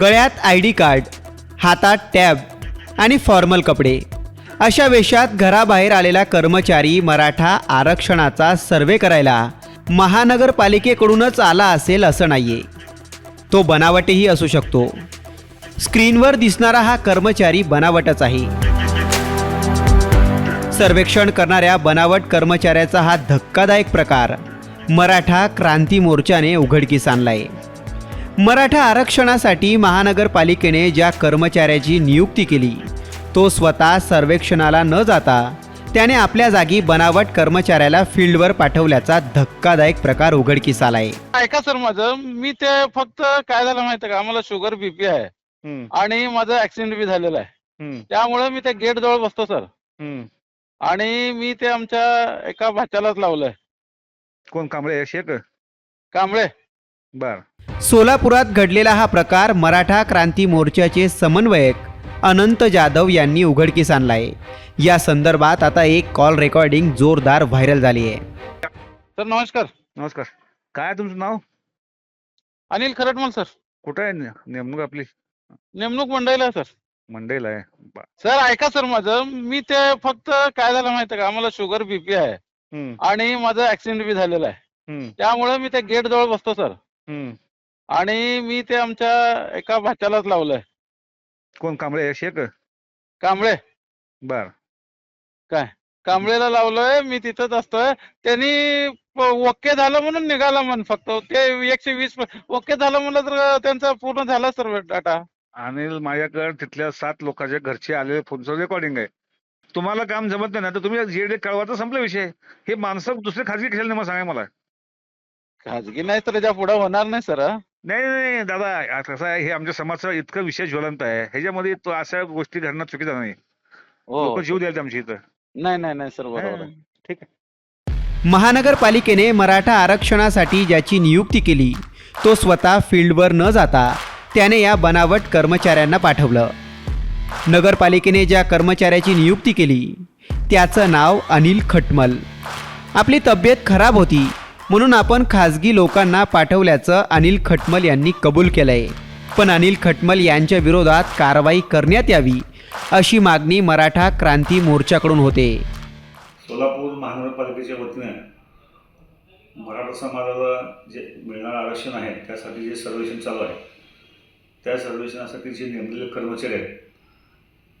गळ्यात I D card हातात tab आणि फॉर्मल कपडे. अशा वेशात घराबाहेर आलेला कर्मचारी मराठा आरक्षणाचा सर्वे करायला महानगरपालिकेकडूनच आला असेल असं नाहीये. तो बनावटही असू शकतो. स्क्रीनवर दिसणारा हा कर्मचारी बनावटच आहे. सर्वेक्षण करणाऱ्या बनावट कर्मचाऱ्याचा हा धक्कादायक प्रकार. मराठा क्रांती मोर्चाने उघडकीस आणलाय. मराठा आरक्षणासाठी महानगरपालिकेने ज्या कर्मचाऱ्याची नियुक्ती केली तो स्वतः सर्वेक्षणाला न जाता त्याने आपल्या जागी बनावट कर्मचाऱ्याला फील्डवर पाठवल्याचा धक्कादायक प्रकार उघडकीस आलाय ऐका सर माझं मी ते फक्त काय झालं माहितीये का? आम्हाला शुगर बीपी आहे. आणि माझं ऍक्सिडेंट बी झालेलं आहे. त्यामुळे मी त्या गेट जवळ बसतो सर. हम्म. आणि मी ते आमच्या एका भाच्यालाच लावलंय. कोण? कांबळे शेक कांबळे. बर. सोलापुरात घडलेला हा प्रकार मराठा क्रांती मोर्चाचे समन्वयक अनंत जाधव यांनी उघडकीस आणलाय. या संदर्भात आता एक कॉल रेकॉर्डिंग जोरदार व्हायरल झाली आहे. सर नमस्कार. नमस्कार. काय तुमचं नाव? अनिल खरटमल सर. कुठं आहे ने- नेमणूक आपली? नेमणूक मंडईला आहे सर. मंडईला आहे. सर ऐका सर माझं. मी ते फक्त काय झालं माहितीये का? आम्हाला शुगर बीपी आहे. हम्म, आणि माझं ऍक्सिडेंट बी झालेलं आहे. हम्म, त्यामुळे मी त्या गेट जवळ बसतो सर. हम्म. आणि मी ते आमच्या एका भाच्यालाच लावलंय. कोण कांबळे शेक कांबळे. बर. कांबळेला लावलोय मी तिथंच असतोय. त्यांनी प- ओके झालं म्हणून निघाला म्हण फक्त. ते एकशे वीस प- ओके झालं म्हणलं तर त्यांचा पूर्ण झाला सर डाटा. अनिल माझ्याकडे तिथल्या सात लोकांच्या घरचे आलेले फोनचं रेकॉर्डिंग आहे. तुम्हाला काम जमत नाही ना तर तुम्ही जे कळवा तर संपला विषय. हे माणसं दुसरे खाजगी कशाला नाही मला सांगा मला. खाजगी नाही तर त्याच्या पुढे होणार नाही सर नाही नाही दादा कसं आहे हे आमच्या समाजाचा इतकं विषय ज्वलंत आहे. ह्याच्यामध्ये तो अशा गोष्टी घडणं चुकीचं नाही. हो. लोक जीव द्यायला आमच्या इथं. नाही नाही नाही सर बरोबर आहे. ठीक आहे. महानगरपालिकेने मराठा आरक्षणासाठी ज्याची नियुक्ती केली तो स्वतः फील्डवर न जाता त्याने या बनावट कर्मचाऱ्यांना पाठवलं. नगरपालिकेने ज्या कर्मचाऱ्याची नियुक्ती केली त्याचं नाव अनिल खटमल. आपली तब्येत खराब होती म्हणून आपण खाजगी लोकांना पाठवल्याचं अनिल खटमल यांनी कबूल केलं आहे पण अनिल खटमल यांच्या विरोधात कारवाई करण्यात यावी अशी मागणी मराठा क्रांती मोर्चाकडून होते. सोलापूर महानगरपालिकेच्या वतीने मराठा समाजाला जे मिळणारं आरक्षण आहे त्यासाठी जे सर्वेक्षण चालू आहे त्या सर्वेक्षणासाठी जे नेमलेले कर्मचारी आहेत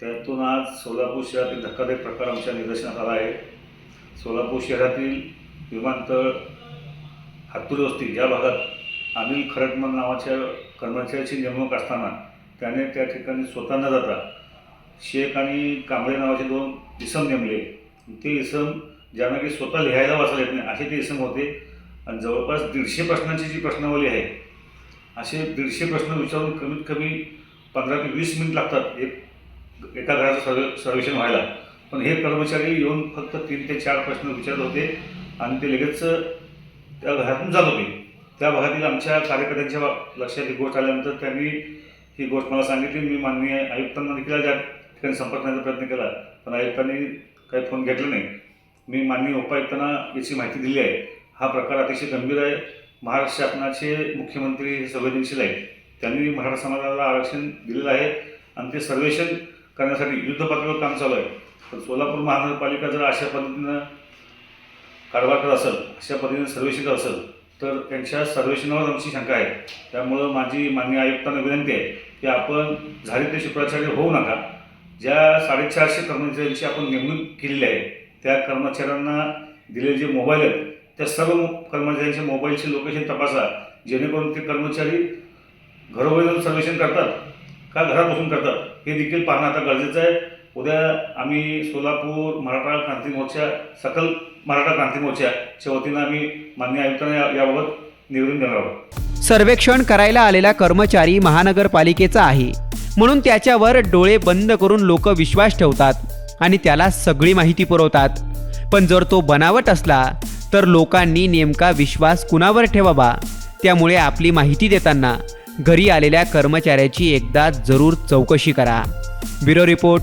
त्यातून आज सोलापूर शहरातील धक्कादायक प्रकार आमच्या निदर्शनात आला आहे. सोलापूर शहरातील विमानतळ हातूर वस्ती या भागात अनिल खरटमल नावाच्या कर्मचाऱ्याची नेमणूक असताना त्याने त्या ठिकाणी स्वतः न जाता शेख आणि कांबळे नावाचे दोन इसम नेमले. ते इसम ज्यांना की स्वतः लिहायला वाचायला येत नाही असे ते इसम होते. आणि जवळपास दीडशे प्रश्नांची जी प्रश्नावली आहे असे दीडशे प्रश्न विचारून कमीत कमी पंधरा ते वीस मिनिट लागतात एक एका घराचं सर्व सर्वेक्षण व्हायला. पण हे कर्मचारी येऊन फक्त तीन ते चार प्रश्न विचारत होते आणि ते लगेच त्या घरातून जात होते त्या भागातील आमच्या कार्यकर्त्यांच्या लक्षात ही गोष्ट आल्यानंतर त्यांनी ही गोष्ट मला सांगितली. मी माननीय आयुक्तांना देखील त्या ठिकाणी संपर्क करण्याचा प्रयत्न केला पण आयुक्तांनी काही फोन घेतला नाही. मी माननीय उपायुक्तांना याची माहिती दिली आहे. हा प्रकार अतिशय गंभीर आहे. महाराष्ट्र शासनाचे मुख्यमंत्री हे संवेदनशील आहेत. त्यांनी मराठा समाजाला आरक्षण दिलेलं आहे आणि ते सर्वेक्षण करण्यासाठी युद्धपातळीवर काम चालू आहे. तर सोलापूर महानगरपालिका जर अशा पद्धतीनं कारभार करत असेल अशा पद्धतीने सर्वेक्षण करत असेल तर त्यांच्या सर्वेक्षणावर आमची शंका आहे. त्यामुळं माझी माननीय आयुक्तांना विनंती आहे की आपण झाली ते शुक्राचार्य होऊ नका. ज्या साडेचारशे कर्मचाऱ्यांची आपण नेमणूक केलेली आहे त्या कर्मचाऱ्यांना दिलेले जे मोबाईल आहेत त्या सर्व कर्मचाऱ्यांच्या मोबाईलचे लोकेशन तपासा जेणेकरून ते कर्मचारी घरोघरी जाऊन सर्वेक्षण करतात का घरात बसून करतात हे देखील पाहणं आता गरजेचं आहे. उद्या आम्ही सोलापूर मराठा क्रांती मोर्चा सकल मराठा क्रांती मोर्चाच्या वतीनं आम्ही मान्य आयुक्तांना याबाबत निवेदन देणार आहोत. सर्वेक्षण करायला आलेला कर्मचारी महानगरपालिकेचा आहे. म्हणून त्याच्यावर डोळे बंद करून लोक विश्वास ठेवतात आणि त्याला सगळी माहिती पुरवतात. पण जर तो बनावट असला तर लोकांनी नेमका विश्वास कुणावर ठेवावा? त्यामुळे आपली माहिती देताना घरी आलेल्या कर्मचाऱ्याची एकदा जरूर चौकशी करा. Bureau report